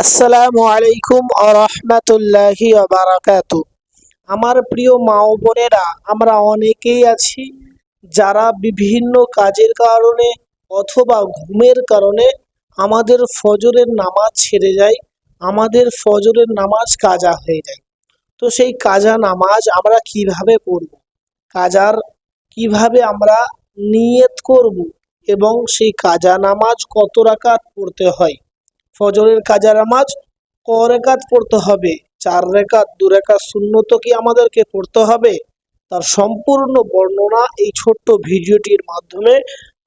আসসালামু আলাইকুম আরহামাতুল্লাহি বারাকাতু আমার প্রিয় মা ও বোনেরা, আমরা অনেকেই আছি যারা বিভিন্ন কাজের কারণে অথবা ঘুমের কারণে আমাদের ফজরের নামাজ ছেড়ে যায়, আমাদের ফজরের নামাজ কাজা হয়ে যায়। তো সেই কাজা নামাজ আমরা কীভাবে পড়ব? কাজার কীভাবে আমরা নিয়ত করব? এবং সেই কাজা নামাজ কত রাকাত পড়তে হয়? ফজরের কাজা নামাজ ক রেখাত পড়তে হবে? চার রেখাত, দু রেখাত শূন্যত কি আমাদেরকে পড়তে হবে? তার সম্পূর্ণ বর্ণনা এই ছোট্ট ভিডিওটির মাধ্যমে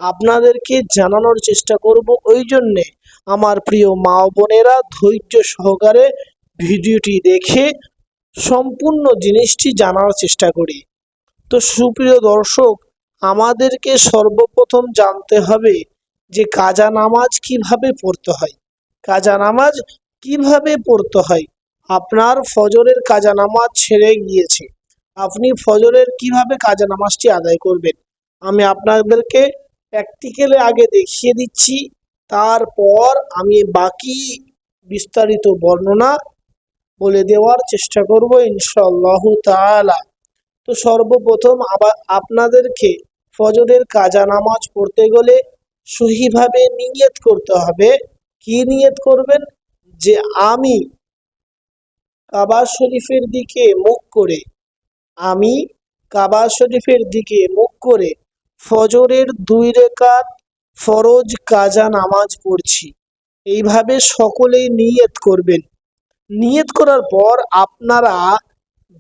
আপনাদেরকে জানানোর চেষ্টা করব। ওই জন্যে আমার প্রিয় মা বোনেরা ধৈর্য সহকারে ভিডিওটি দেখে সম্পূর্ণ জিনিসটি জানার চেষ্টা করি। তো সুপ্রিয় দর্শক, আমাদেরকে সর্বপ্রথম জানতে হবে যে কাজা নামাজ কীভাবে পড়তে হয়। কাজা নামাজ কীভাবে পড়তে হয়? আপনার ফজরের কাজা নামাজ ছেড়ে গিয়েছে। আপনি ফজরের কীভাবে কাজা নামাজটি আদায় করবেন? আমি আপনাদেরকে প্র্যাকটিক্যালে আগে দেখিয়ে দিচ্ছি। তারপর আমি বাকি বিস্তারিত বর্ণনা বলে দেওয়ার চেষ্টা করব ইনশাআল্লাহ তাআলা। তো সর্বপ্রথম আবার আপনাদেরকে ফজরের কাজা নামাজ পড়তে গেলে সহিভাবে নিয়ত করতে হবে। কি নিয়ত করবেন? যে আমি কাবা শরীফের দিকে মুখ করে, আমি কাবা শরীফের দিকে মুখ করে ফজরের দুই রেখাত ফরজ কাজা নামাজ পড়ছি। এইভাবে সকলেই নিয়ত করবেন। নিয়ত করার পর আপনারা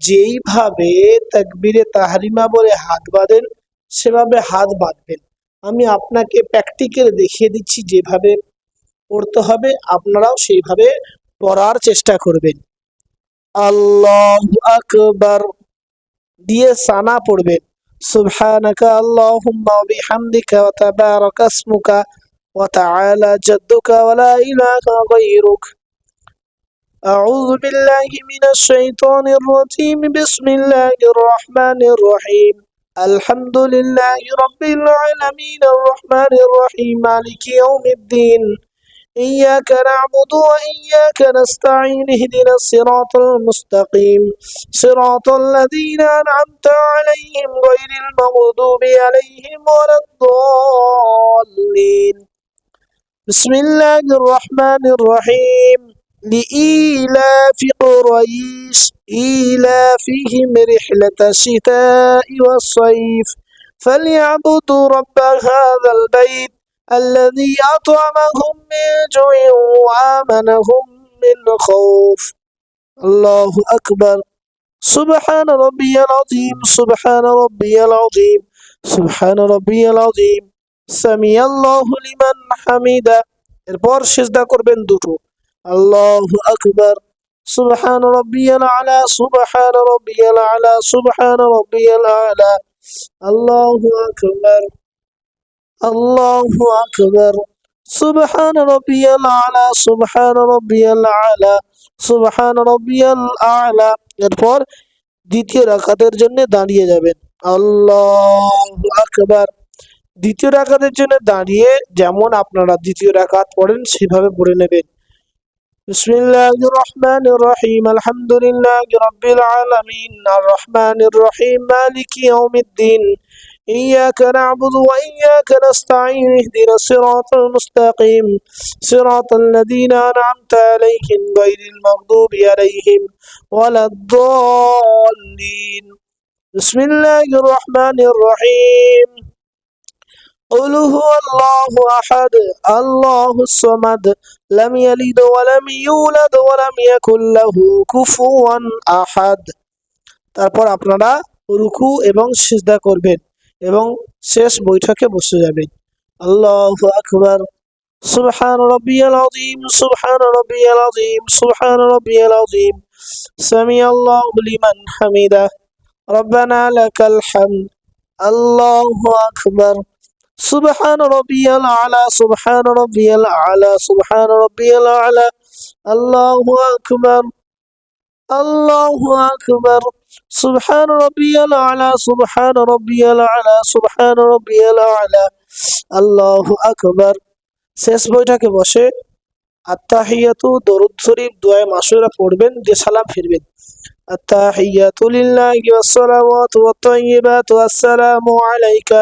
যেইভাবে তাকবিরে তাহারিমা বলে হাত বাঁধেন, সেভাবে হাত বাঁধবেন। আমি আপনাকে প্র্যাকটিক্যাল দেখিয়ে দিচ্ছি যেভাবে পড়তে হবে আপনারাও সেইভাবে পড়ার চেষ্টা করবেন আল্লাহ আকবার দিয়ে সানা পড়বেন সুবহানাকা আল্লাহুম্মা ওয়া বিহামদিকা ওয়া তাবারাকা ইসমুকা ওয়া তাআলা জাদ্দুকা ওয়া লা ইলাহা গায়রুক أعوذ بالله من الشيطان الرجيم بسم الله الرحمن الرحيم الحمد لله رب العالمين الرحمن الرحيم مالك يوم الدين إياك نعبد وإياك نستعين اهدنا الصراط المستقيم. صراط الذين أنعمت عليهم غير المغضوب عليهم ولا الضالين. بسم الله الرحمن الرحيم. لإيلاف قريش إيلافهم رحلة الشتاء والصيف. فليعبدوا رب هذا البيت الذي أطعمهم من جوع وآمنهم من خوف الله أكبر سبحان ربي العظيم سبحان ربي العظيم سبحان ربي العظيم سمي الله لمن حمده এরপর সেজদা করবেন দুটো আল্লাহ আকবার سبحان ربي الأعلى سبحان ربي الأعلى سبحان ربي الأعلى الله أكبر الله أكبر سبحان ربي الأعلى سبحان ربي الأعلى سبحان ربي الأعلى এরপর দ্বিতীয় রাকাতের জন্য দাঁড়িয়ে যাবেন আল্লাহ আকবার দ্বিতীয় রাকাতের জন্য দাঁড়িয়ে যেমন আপনারা দ্বিতীয় রাকাত পড়েন সেভাবে পড়ে নেবেন بسم الله الرحمن الرحيم الحمد لله رب العالمين الرحمن الرحيم مالك يوم الدين إياك نعبد وإياك نستعين اهدنا الصراط المستقيم صراط الذين أنعمت عليهم غير المغضوب عليهم ولا الضالين بسم الله الرحمن الرحيم قل هو الله أحد الله الصمد لم يلد ولم يولد ولم يكن له كفوا أحد তারপর আপনারা রুকু এবং সিজদা করবেন এবং শেষ বৈঠকে বসে যাবেন আল্লাহ আকবার سبحان ربي العظيم سبحان ربي العظيم سبحان ربي العظيم سمع الله لمن حمده ربنا لك الحمد الله أكبر سبحان ربي الأعلى سبحان ربي الأعلى سبحان ربي الأعلى الله أكبر আল্লাহু আকবার। সুবহান রাব্বিয়াল আলা, সুবহান রাব্বিয়াল আলা, সুবহান রাব্বিয়াল আলা। আল্লাহু আকবার। শেষ বইটাকে বসে, আত্তাহিয়াতু দরুদ শরীফ দোয়া মাসুরা পড়বেন, দিয়ে সালাম ফিরবেন। আত্তাহিয়াতু লিল্লাহি ওয়াস সালাওয়াতু ওয়াত তাইয়্যিবাতু আসসালামু আলাইকা।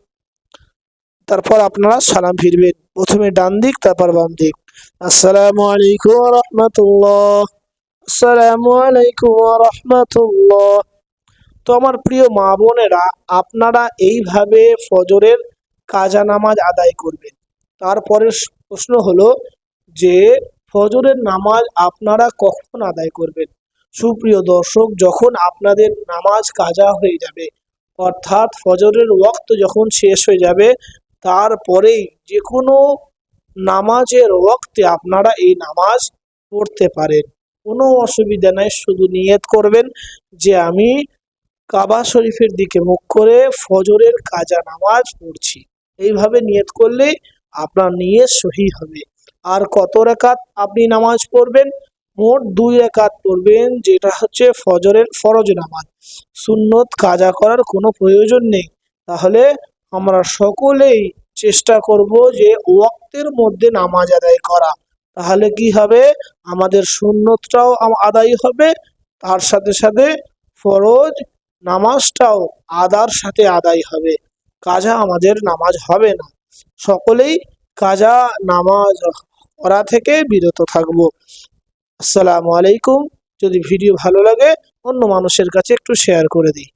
তারপর আপনারা সালাম ফিরবেন। প্রথমে ডান দিক, তারপর বাম দিক। আসসালামু আলাইকুম রাহমাতুল্লাহ। আসসালামু আলাইকুম রাহমাতুল্লাহ। তো আমার প্রিয় মা বোনেরা, আপনারা এইভাবে ফজরের কাজা নামাজ আদায় করবেন। তারপরে প্রশ্ন হলো যে, ফজরের নামাজ আপনারা কখন আদায় করবেন? সুপ্রিয় দর্শক, যখন আপনাদের নামাজ কাজা হয়ে যাবে, অর্থাৎ ফজরের ওয়াক্ত যখন শেষ হয়ে যাবে তারপরেই যে কোনো নামাজের ওয়াক্তে আপনারা এই নামাজ পড়তে পারেন। কোনো অসুবিধা নাই, শুধু নিয়ত করবেন যে আমি কাবা শরীফের দিকে মুখ করে ফজরের কাজা নামাজ পড়ছি। এইভাবে নিয়ত করলে আপনার নিয়ত সহি হবে। আর কত রেখাত আপনি নামাজ পড়বেন? মোট দুই রেখাত পড়বেন, যেটা হচ্ছে ফজরের ফরজ নামাজ। সুন্নত কাজা করার কোনো প্রয়োজন নেই। তাহলে আমরা সকলেই চেষ্টা করব যে ওয়াক্তের মধ্যে নামাজ আদায় করা। তাহলে কি হবে? আমাদের সুন্নতটাও আদায় হবে, তার সাথে সাথে ফরজ নামাজটাও আদার সাথে আদায় হবে। কাজা আমাদের নামাজ হবে না। সকলেই কাজা নামাজ করা থেকে বিরত থাকব। আসসালামু আলাইকুম। যদি ভিডিও ভালো লাগে, অন্য মানুষের কাছে একটু শেয়ার করে দিই।